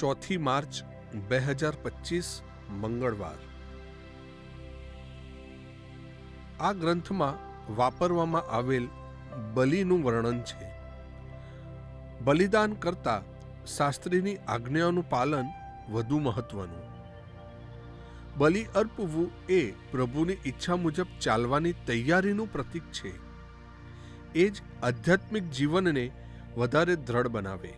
ચોથી માર્ચ બે હજાર પચીસ, મંગળવાર. આ ગ્રંથમાં વાપરવામાં આવેલ બલિનું વર્ણન છે. બલિદાન કરતા શાસ્ત્રીની આજ્ઞાઓનું પાલન વધુ મહત્વનું. બલિ અર્પવું એ પ્રભુની ઈચ્છા મુજબ ચાલવાની તૈયારીનું પ્રતીક છે. એ જ આધ્યાત્મિક જીવનને વધારે દ્રઢ બનાવે.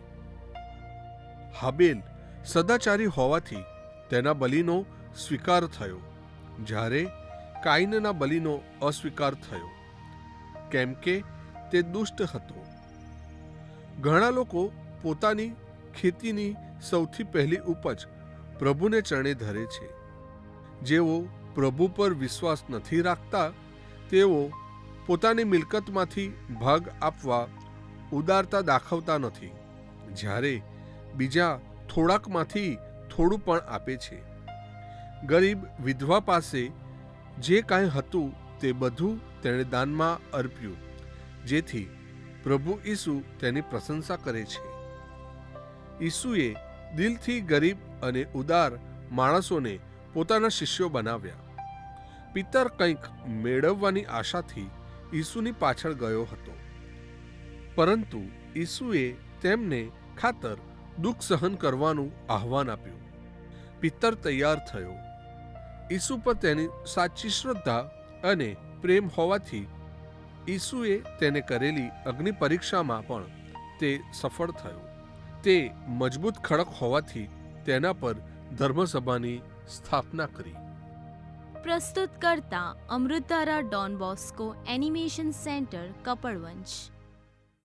હાબેલ સદાચારી હોવાથી તેના બલિનો સ્વીકાર થયો, જ્યારે કાઈનના બલિનો અસ્વીકાર થયો. કેમ કે તે દુષ્ટ હતો. ઘણા લોકો પોતાની ખેતીની સૌથી પહેલી ઉપજ પ્રભુને ચરણે ધરે છે. જેઓ પ્રભુ પર વિશ્વાસ નથી રાખતા, તેઓ પોતાની મિલકતમાંથી ભાગ આપવા ઉદારતા દાખવતા નથી. જ્યારે બીજા થોડાકમાંથી થોડું પણ આપે છે. ગરીબ વિધવા પાસે જે કાંઈ હતું તે બધું તેણે દાનમાં અર્પ્યું, જેથી પ્રભુ ઈસુ તેની પ્રશંસા કરે છે. ઈસુએ દિલથી ગરીબ અને ઉદાર માણસોને પોતાના શિષ્યો બનાવ્યા. પિતર કંઈક મેળવવાની આશાથી ઈસુની પાછળ ગયો હતો. પરંતુ ઈસુએ તેમને ખાતર દુઃખ સહન કરવાનું આહવાન આપ્યું. પિત્તર તૈયાર થયો. ઈસુ પર તેની સાચી શ્રદ્ધા અને પ્રેમ હોવાથી ઈસુએ તેને કરેલી અગ્નિ પરીક્ષામાં પણ તે સફળ થયો. તે મજબૂત ખડક હોવાથી તેના પર ધર્મસભાની સ્થાપના કરી. પ્રસ્તુત કરતા અમૃતારા Don Bosco animation centre Kapadvanj